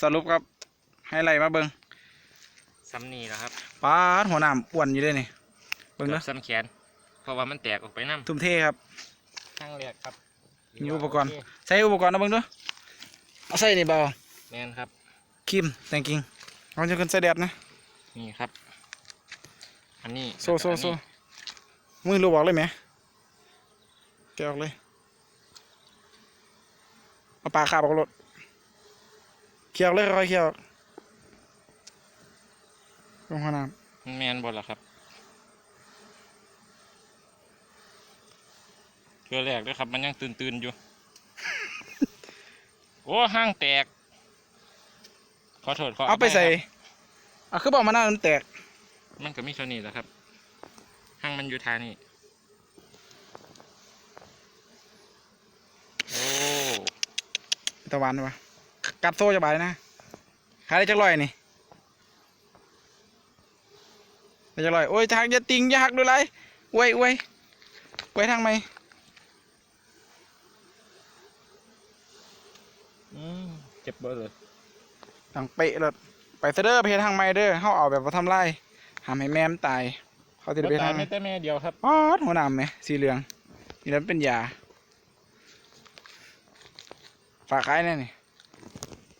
สรุปครับให้ไล่มาเบิงซ้ำนี่แหละครับป้าดหัวหน้ำอ้วนอยู่เลยนี่เบิงเกืเด้ออบซ้ำแขนเพราะว่ามันแตกออกไปน้ำทุ่มเทครับข้างแรกครับมีอุปกรณ์ใช้อุปกรณ์นะเบิงเด้วยเอาใส่นี่เบาแมนครับครีมแต่งกิ้งเราจะขึ้นใส่แดดนะนี่ครับ อันนี้โซ่โซ่แล้วก็โซ่อันนี้มือรูบอกเลยไหมแกะออกเลยเอาปลาขาบออกรถ เคี่ยวเลยค่อยๆเคี่ยวลงหัวน้มันแมนบอลละครับเคือแรกด้วยครับ มันยังตื่นๆอยู่ โอ้ห้างแตก ขอโทษขอำเอาไปภัยใส่ครับเอาคือบอกมาหน้ามันแตกมันก็มีเท่านี้แหละครับ ห้างมันอยู่ทางนี้ โอ้ ตะวันวะ กัดโซ่จะบายนะขายได้จักร้อยนี่ได้จักร้อยโอ้ยทางอย่าติงอย่าหักดูไรอวยอวยอวยทางไหมอืมเจ็บเบอร์เลยทางเป๊ะเลยไปเสเด้อเพทางไม่เด้อเขาเอาแบบว่าทำไรห้ามให้แม่มนตาย เขาติดบ่ไปตาทายงไม่แต่แม่เดียวครับอ๋อหัวหนามไหมสีเหลืองนี่แล้วเป็นยาฝากขายแน่นี่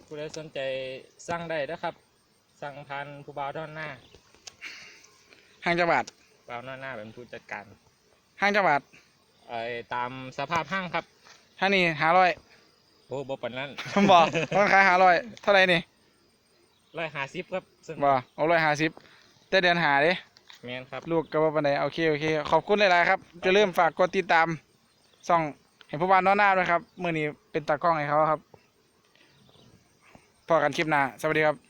ผู้ใดสนใจสั่งได้นะครับ สั่งพันผู้บ่าวด้านหน้าห้างจังหวัดบ่าวด้านหน้าเป็นผู้จัดการห้างจังหวัดไอ้ตามสภาพห้างครับห้างนี่หาร้อยโอ้บ่ปานนั้นผมบอกต้องขายหาร้อยเท่าไหรนี่ร้อยห้าสิบครับซึ่งบอกเอาร้อยห้าสิบแต่เดือนหาเด้แมนครับลูกกับว่าปันไดโอเคโอเคขอบคุณหลายๆครับจะเริ่าลืมฝากกดติดตามส่องเห็นผู้บ้านน้อนหน้าด้วยครับมื่อนี้เป็นตากล้องให้เขาครับ พอกันคลิปหน้า สวัสดีครับ